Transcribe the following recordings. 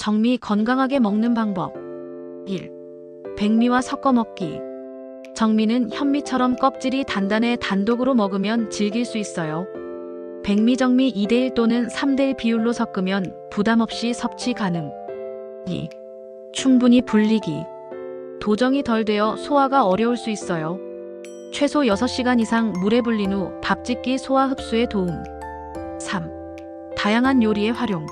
정미 건강하게 먹는 방법 1. 백미와 섞어 먹기 정미는 현미처럼 껍질이 단단해 단독으로 먹으면 질길 수 있어요. 백미 정미 2대1 또는 3대1 비율로 섞으면 부담 없이 섭취 가능. 2. 충분히 불리기 도정이 덜 되어 소화가 어려울 수 있어요. 최소 6시간 이상 물에 불린 후 밥 짓기 소화 흡수에 도움. 3. 다양한 요리의 활용.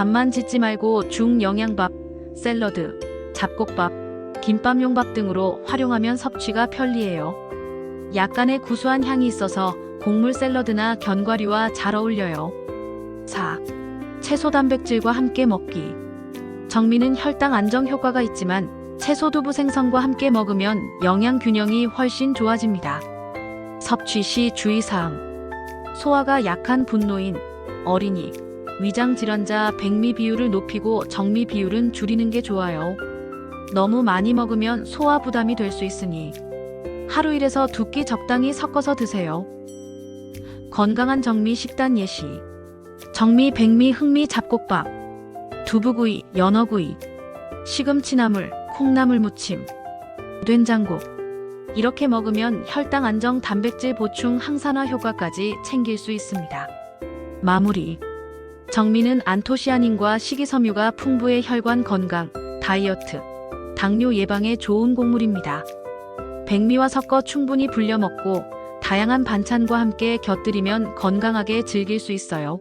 밥만 짓지 말고 중영양밥, 샐러드, 잡곡밥, 김밥용밥 등으로 활용하면 섭취가 편리해요. 약간의 구수한 향이 있어서 곡물 샐러드나 견과류와 잘 어울려요. 4. 채소 단백질과 함께 먹기. 정미는 혈당 안정 효과가 있지만 채소 두부 생선과 함께 먹으면 영양 균형이 훨씬 좋아집니다. 섭취 시 주의사항. 소화가 약한 분노인, 어린이, 위장 질환자 백미 비율을 높이고 정미 비율은 줄이는 게 좋아요. 너무 많이 먹으면 소화 부담이 될 수 있으니 하루 1에서 두 끼 적당히 섞어서 드세요. 건강한 정미 식단 예시. 정미 백미 흑미 잡곡밥. 두부구이, 연어구이. 시금치나물, 콩나물 무침. 된장국. 이렇게 먹으면 혈당 안정, 단백질 보충, 항산화 효과까지 챙길 수 있습니다. 마무리. 정미는 안토시아닌과 식이섬유가 풍부해 혈관 건강, 다이어트, 당뇨 예방에 좋은 곡물입니다. 백미와 섞어 충분히 불려 먹고 다양한 반찬과 함께 곁들이면 건강하게 즐길 수 있어요.